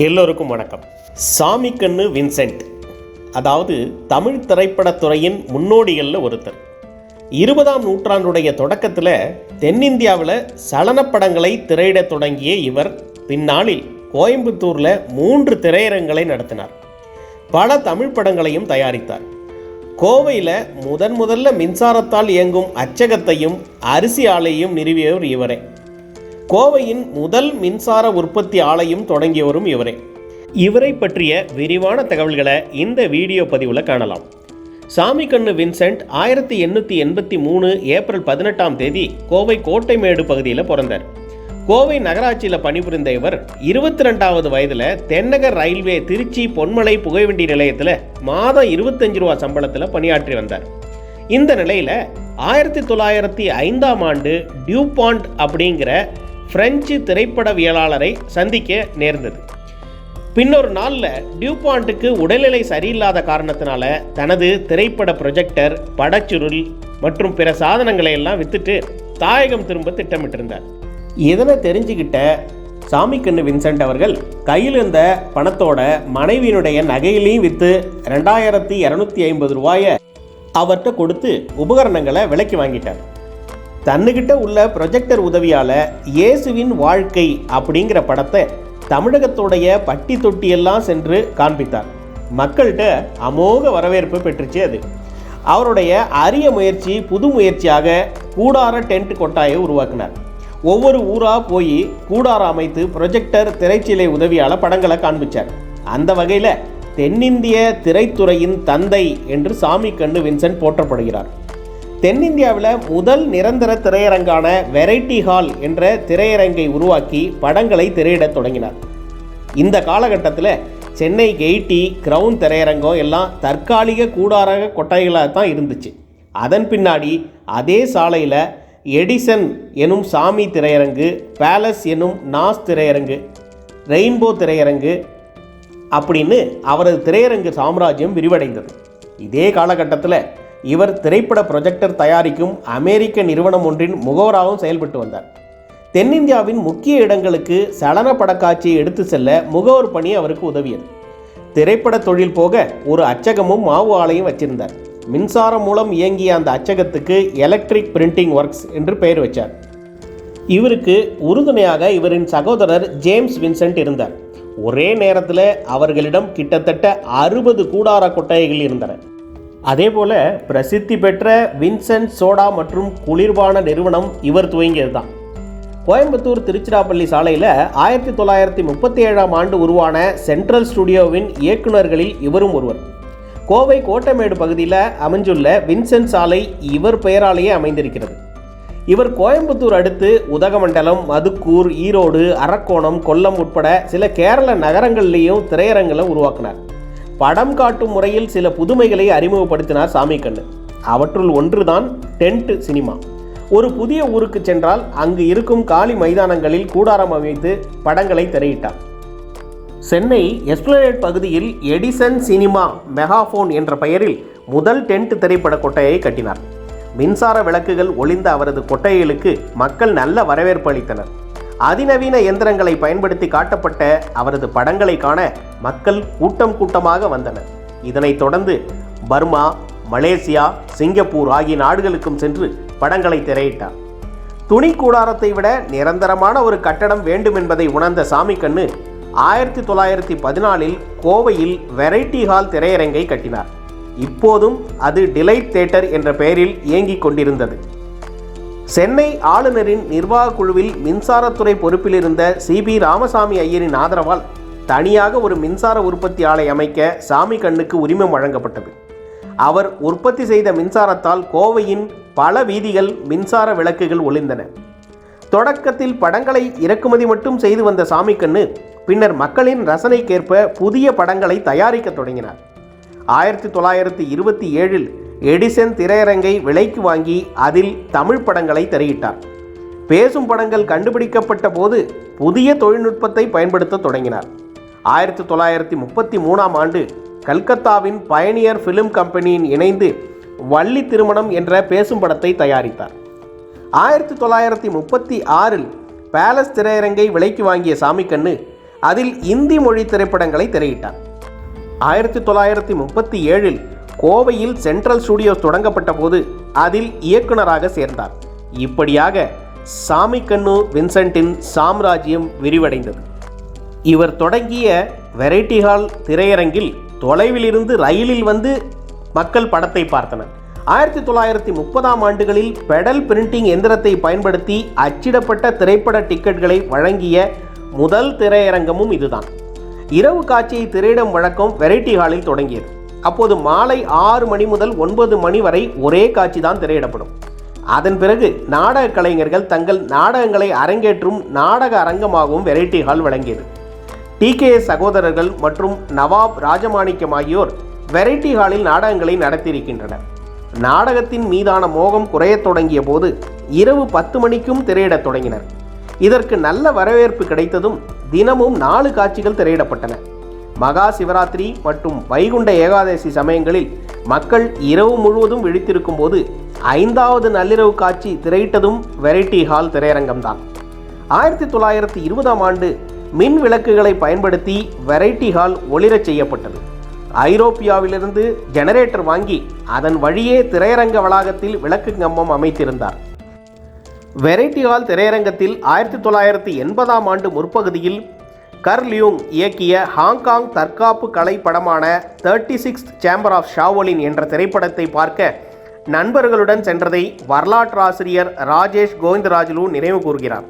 எல்லோருக்கும் வணக்கம். சாமி கண்ணு வின்சென்ட். அதாவது தமிழ் திரைப்படத்துறையின் முன்னோடிகளில் ஒருத்தர். இருபதாம் நூற்றாண்டுடைய தொடக்கத்தில் தென்னிந்தியாவில் சலனப்படங்களை திரையிடத் தொடங்கிய இவர் பின்னாளில் கோயம்புத்தூரில் மூன்று திரையரங்களை நடத்தினார். பல தமிழ் படங்களையும் தயாரித்தார். கோவையில் முதன் முதல்ல மின்சாரத்தால் இயங்கும் அச்சகத்தையும் அரிசி ஆலையும் நிறுவியவர் இவரே. கோவையின் முதல் மின்சார உற்பத்தி ஆலையும் தொடங்கியவரும் இவரே. இவரை பற்றிய விரிவான தகவல்களை இந்த வீடியோ பதிவில் காணலாம். சாமி கண்ணு வின்சென்ட் ஆயிரத்தி எண்ணூற்றி எண்பத்தி மூணு ஏப்ரல் பதினெட்டாம் தேதி கோவை கோட்டைமேடு பகுதியில் பிறந்தார். கோவை நகராட்சியில் பணிபுரிந்த இவர் இருபத்தி ரெண்டாவது வயதில் தென்னகர் ரயில்வே திருச்சி பொன்மலை புகைவண்டி நிலையத்தில் மாதம் இருபத்தஞ்சு ரூபா சம்பளத்தில் பணியாற்றி வந்தார். இந்த நிலையில் ஆயிரத்தி தொள்ளாயிரத்தி ஐந்தாம் ஆண்டு டியூபாண்ட் அப்படிங்கிற பிரெஞ்சு திரைப்படவியலாளரை சந்திக்க நேர்ந்தது. பின்னொரு நாளில் டியூபாண்ட்டுக்கு உடல்நிலை சரியில்லாத காரணத்தினால தனது திரைப்பட ப்ரொஜெக்டர் படச்சுருள் மற்றும் பிற சாதனங்களை எல்லாம் வித்துட்டு தாயகம் திரும்ப திட்டமிட்டிருந்தார். இதனை தெரிஞ்சுக்கிட்ட சாமிக்கண்ணு வின்சென்ட் அவர்கள் கையில் இருந்த பணத்தோட மனைவியினுடைய நகையிலையும் விற்று ரெண்டாயிரத்தி இரநூத்தி ஐம்பது ரூபாயை அவர்கிட்ட கொடுத்து உபகரணங்களை விலைக்கு வாங்கிட்டார். தன்னுகிட்ட உள்ள ப்ரொஜெக்டர் உதவியால் இயேசுவின் வாழ்க்கை அப்படிங்கிற படத்தை தமிழகத்துடைய பட்டி தொட்டியெல்லாம் சென்று காண்பித்தார். மக்கள்கிட்ட அமோக வரவேற்பு பெற்றுச்சு அது. அவருடைய அரிய முயற்சி புது முயற்சியாக கூடார டென்ட் கொட்டாயை உருவாக்கினார். ஒவ்வொரு ஊராக போய் கூடார அமைத்து ப்ரொஜெக்டர் திரைச்சிலை உதவியால் படங்களை காண்பிச்சார். அந்த வகையில் தென்னிந்திய திரைத்துறையின் தந்தை என்று சாமி கண்ணு வின்சென்ட் போற்றப்படுகிறார். தென்னிந்தியாவில் முதல் நிரந்தர திரையரங்கான வெரைட்டி ஹால் என்ற திரையரங்கை உருவாக்கி படங்களை திரையிடத் தொடங்கினார். இந்த காலகட்டத்தில் சென்னை கெய்டி கிரவுன் திரையரங்கம் எல்லாம் தற்காலிக கூடாரக கொட்டாய்களாக தான் இருந்துச்சு. அதன் பின்னாடி அதே சாலையில் எடிசன் எனும் சாமி திரையரங்கு பேலஸ் எனும் நாஸ் திரையரங்கு ரெயின்போ திரையரங்கு அப்படின்னு அவரது திரையரங்கு சாம்ராஜ்யம் விரிவடைந்தது. இதே காலகட்டத்தில் இவர் திரைப்பட ப்ரொஜெக்டர் தயாரிக்கும் அமெரிக்க நிறுவனம் ஒன்றின் முகவராகவும் செயல்பட்டு வந்தார். தென்னிந்தியாவின் முக்கிய இடங்களுக்கு சலன படக்காட்சியை எடுத்து செல்ல முகவர் பணி அவருக்கு உதவியது. திரைப்பட தொழில் போக ஒரு அச்சகமும் மாவு ஆலையும் வச்சிருந்தார். மின்சாரம் மூலம் இயங்கிய அந்த அச்சகத்துக்கு எலக்ட்ரிக் பிரிண்டிங் ஒர்க்ஸ் என்று பெயர் வச்சார். இவருக்கு உறுதுணையாக இவரின் சகோதரர் ஜேம்ஸ் வின்சென்ட் இருந்தார். ஒரே நேரத்தில் அவர்களிடம் கிட்டத்தட்ட அறுபது கூடார கொட்டகைகள் இருந்தன. அதேபோல பிரசித்தி பெற்ற வின்சென்ட் சோடா மற்றும் குளிர்பான நிறுவனம் இவர் துவங்கியது தான். கோயம்புத்தூர் திருச்சிராப்பள்ளி சாலையில் ஆயிரத்தி தொள்ளாயிரத்தி முப்பத்தி ஏழாம் ஆண்டு உருவான சென்ட்ரல் ஸ்டுடியோவின் இயக்குநர்களில் இவரும் ஒருவர். கோவை கோட்டமேடு பகுதியில் அமைஞ்சுள்ள வின்சென்ட் சாலை இவர் பெயராலேயே அமைந்திருக்கிறது. இவர் கோயம்புத்தூர் அடுத்து உதகமண்டலம் மதுக்கூர் ஈரோடு அரக்கோணம் கொல்லம் உட்பட சில கேரள நகரங்கள்லேயும் திரையரங்களை உருவாக்கினார். படம் காட்டும் முறையில் சில புதுமைகளை அறிமுகப்படுத்தினார் சாமிக்கண்ணு அவற்றுள் ஒன்றுதான் டென்ட் சினிமா. ஒரு புதிய ஊருக்கு சென்றால் அங்கு இருக்கும் காலி மைதானங்களில் கூடாரம் அமைத்து படங்களை திரையிட்டார். சென்னை எஸ்பிளேட் பகுதியில் எடிசன் சினிமா மெகாஃபோன் என்ற பெயரில் முதல் டென்ட் திரைப்பட கொட்டையை கட்டினார். மின்சார விளக்குகள் ஒளிந்த அவரது கொட்டைகளுக்கு மக்கள் நல்ல வரவேற்பு அளித்தனர். அதிநவீன எந்திரங்களை பயன்படுத்தி காட்டப்பட்ட அவரது படங்களை காண மக்கள் கூட்டம் கூட்டமாக வந்தனர். இதனைத் தொடர்ந்து பர்மா மலேசியா சிங்கப்பூர் ஆகிய நாடுகளுக்கும் சென்று படங்களை திரையிட்டார். துணி கூடாரத்தை விட நிரந்தரமான ஒரு கட்டடம் வேண்டும் என்பதை உணர்ந்த சாமிக்கண்ணு ஆயிரத்தி தொள்ளாயிரத்தி பதினாலில் கோவையில் வெரைட்டி ஹால் திரையரங்கை கட்டினார். இப்போதும் அது டிலைட் தேட்டர் என்ற பெயரில் இயங்கிக் கொண்டிருந்தது. சென்னை ஆளுநரின் நிர்வாக குழுவில் மின்சாரத்துறை பொறுப்பில் இருந்த சிபி ராமசாமி ஐயரின் ஆதரவால் தனியாக ஒரு மின்சார உற்பத்தி ஆலை அமைக்க சாமி கண்ணுக்கு உரிமம் வழங்கப்பட்டது. அவர் உற்பத்தி செய்த மின்சாரத்தால் கோவையின் பல வீதிகள் மின்சார விளக்குகள் ஒளிந்தன. தொடக்கத்தில் படங்களை இறக்குமதி மட்டும் செய்து வந்த சாமிக்கண்ணு பின்னர் மக்களின் ரசனைக்கேற்ப புதிய படங்களை தயாரிக்க தொடங்கினார். ஆயிரத்தி தொள்ளாயிரத்தி இருபத்தி ஏழில் எடிசன் திரையரங்கை விலைக்கு வாங்கி அதில் தமிழ் படங்களை திரையிட்டார் பேசும் படங்கள் கண்டுபிடிக்கப்பட்ட போது புதிய தொழில்நுட்பத்தை பயன்படுத்த தொடங்கினார். ஆயிரத்தி தொள்ளாயிரத்தி முப்பத்தி மூணாம் ஆண்டு கல்கத்தாவின் பயனியர் ஃபிலிம் கம்பெனியின் இணைந்து வள்ளி திருமணம் என்ற பேசும் படத்தை தயாரித்தார். ஆயிரத்தி தொள்ளாயிரத்தி முப்பத்தி ஆறில் பேலஸ் திரையரங்கை விலைக்கு வாங்கிய சாமிக்கண்ணு அதில் இந்தி மொழி திரைப்படங்களை திரையிட்டார். ஆயிரத்தி தொள்ளாயிரத்தி முப்பத்தி ஏழில் கோவையில் சென்ட்ரல் ஸ்டுடியோஸ் தொடங்கப்பட்ட போது அதில் இயக்குனராக சேர்ந்தார். இப்படியாக சாமிக்கண்ணு வின்சென்ட்டின் சாம்ராஜ்யம் விரிவடைந்தது. இவர் தொடங்கிய வெரைட்டி ஹால் திரையரங்கில் தொலைவிலிருந்து ரயிலில் வந்து மக்கள் படத்தை பார்த்தனர். ஆயிரத்தி தொள்ளாயிரத்தி முப்பதாம் ஆண்டுகளில் பெடல் பிரிண்டிங் எந்திரத்தை பயன்படுத்தி அச்சிடப்பட்ட திரைப்பட டிக்கெட்களை வழங்கிய முதல் திரையரங்கமும் இதுதான். இரவு காட்சியை திரையிடும் வழக்கம் வெரைட்டி ஹாலில் தொடங்கியது. அப்போது மாலை ஆறு மணி முதல் ஒன்பது மணி வரை ஒரே காட்சி தான் திரையிடப்படும். அதன் பிறகு நாடக கலைஞர்கள் தங்கள் நாடகங்களை அரங்கேற்றும் நாடக அரங்கமாகவும் வெரைட்டி ஹால் வழங்கியது டிகேஎஸ் சகோதரர்கள் மற்றும் நவாப் ராஜமாணிக்கம் ஆகியோர் வெரைட்டி ஹாலில் நாடகங்களை நடத்தியிருக்கின்றனர். நாடகத்தின் மீதான மோகம் குறையத் தொடங்கிய போது இரவு பத்து மணிக்கும் திரையிடத் தொடங்கினர். இதற்கு நல்ல வரவேற்பு கிடைத்ததும் தினமும் நாலு காட்சிகள் திரையிடப்பட்டன. மகா சிவராத்திரி மற்றும் வைகுண்ட ஏகாதசி சமயங்களில் மக்கள் இரவு முழுவதும் விழித்திருக்கும் போது ஐந்தாவது நள்ளிரவு காட்சி திரையிட்டதும் வெரைட்டி ஹால் திரையரங்கம்தான். ஆயிரத்தி தொள்ளாயிரத்தி இருபதாம் ஆண்டு மின் விளக்குகளை பயன்படுத்தி வெரைட்டி ஹால் ஒளிரச் செய்யப்பட்டது. ஐரோப்பியாவிலிருந்து ஜெனரேட்டர் வாங்கி அதன் வழியே திரையரங்க வளாகத்தில் விளக்கு கம்பம் அமைத்திருந்தார். வெரைட்டி ஹால் திரையரங்கத்தில் ஆயிரத்தி தொள்ளாயிரத்தி எண்பதாம் ஆண்டு முற்பகுதியில் கர்லியூங் இயக்கிய ஹாங்காங் தற்காப்பு கலை படமான thirty sixth chamber of Shaolin என்ற திரைப்படத்தை பார்க்க நண்பர்களுடன் சென்றதை வரலாற்றாசிரியர் ராஜேஷ் கோவிந்தராஜுலு நினைவு கூறுகிறார்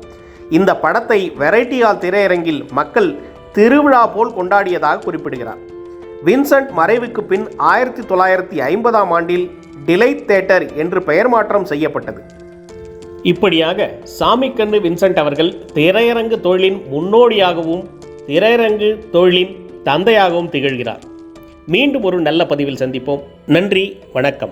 இந்த படத்தை வெரைட்டியால் திரையரங்கில் மக்கள் திருவிழா போல் கொண்டாடியதாக குறிப்பிடுகிறார். வின்சென்ட் மறைவுக்கு பின் ஆயிரத்தி தொள்ளாயிரத்தி ஐம்பதாம் ஆண்டில் டிலைட் தேட்டர் என்று பெயர் மாற்றம் செய்யப்பட்டது. இப்படியாக சாமிக்கண்ணு வின்சென்ட் அவர்கள் திரையரங்கு தொழிலின் முன்னோடியாகவும் திரையரங்கு தொழிலின் தந்தையாகவும் திகழ்கிறார். மீண்டும் ஒரு நல்ல பதிவில் சந்திப்போம். நன்றி வணக்கம்.